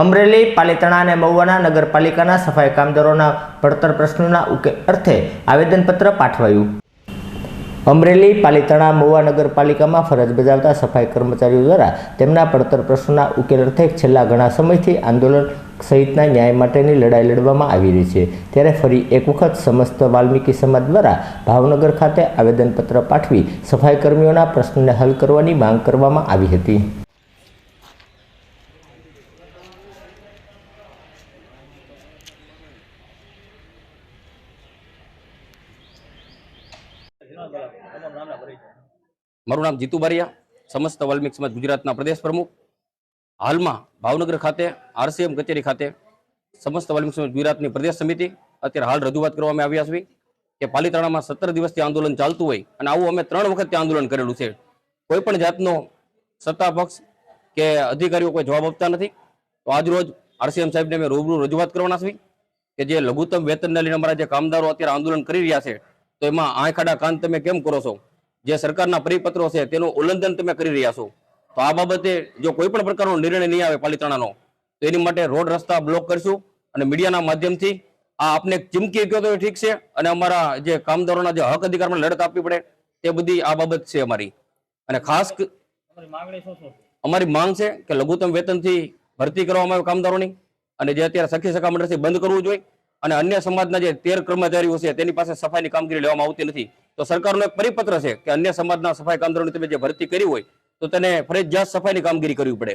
અમરેલી, પાલિતાણા અને મહુવાના નગરપાલિકાના સફાઈ કામદારોના પડતર પ્રશ્નોના ઉકેલ અર્થે આવેદનપત્ર પાઠવાયું. અમરેલી, પાલિતાણા, મહુવા નગરપાલિકામાં ફરજ બજાવતા સફાઈ કર્મચારીઓ દ્વારા તેમના પડતર પ્રશ્નોના ઉકેલ અર્થે છેલ્લા ઘણા સમયથી આંદોલન સહિતના ન્યાય માટેની લડાઈ લડવામાં આવી રહી છે. ત્યારે ફરી એક વખત સમસ્ત વાલ્મીકી સમાજ દ્વારા ભાવનગર ખાતે આવેદનપત્ર પાઠવી સફાઈ કર્મીઓના પ્રશ્નને હલ કરવાની માંગ કરવામાં આવી હતી. મારું નામ જીતુ બારિયા, સમસ્ત વાલ્મીક સમાજ ગુજરાતના પ્રદેશ પ્રમુખ. હાલમાં ભાવનગર ખાતે, આરસીએમ કચેરી ખાતે સમસ્ત વાલ્મિક સમાજ ગુજરાતની પ્રદેશ સમિતિ અત્યારે હાલ રજૂઆત કરવામાં આવ્યા છે કે પાલિતાણામાં સત્તર દિવસથી આંદોલન ચાલતું હોય અને આવું અમે ત્રણ વખત આંદોલન કરેલું છે. કોઈ પણ જાતનો સત્તા પક્ષ કે અધિકારીઓ કોઈ જવાબ આપતા નથી. તો આજરોજ આરસીએમ સાહેબને અમે રૂબરૂ રજૂઆત કરવાના છીએ કે જે લઘુત્તમ વેતનને લઈને અમારા જે કામદારો અત્યારે આંદોલન કરી રહ્યા છે તો એમાં આંખ આડા કાન તમે કેમ કરો છો? જે સરકારના પરિપત્રો છે તેનું ઉલ્લંઘન તમે કરી રહ્યા છો. તો આ બાબતે જો કોઈ પણ પ્રકારનો નિર્ણય નહીં આવે પાલિતાણાનો તો એની માટે રોડ રસ્તા બ્લોક કરશું અને મીડિયાના માધ્યમથી આ આપને ચીમકી કહો તો એ ઠીક છે અને અમારા જે કામદારોના જે હક અધિકારમાં લડત આપવી પડે તે બધી આ બાબત છે અમારી. અને ખાસ અમારી માંગ છે કે લઘુત્તમ વેતનથી ભરતી કરવામાં આવે કામદારોની અને જે અત્યારે સખી સખા મંડળથી બંધ કરવું જોઈએ અને અન્ય સમાજના જે તેર કર્મચારીઓ છે, તેની પાસે સફાઈની કામગીરી લેવામાં આવતી નથી. તો સરકારનો એક પરિપત્ર છે કે અન્ય સમાજના સફાઈ કામદારોની તમે જે ભરતી કરી હોય, તો તેને ફરજિયાત સફાઈની કામગીરી કરવી પડે.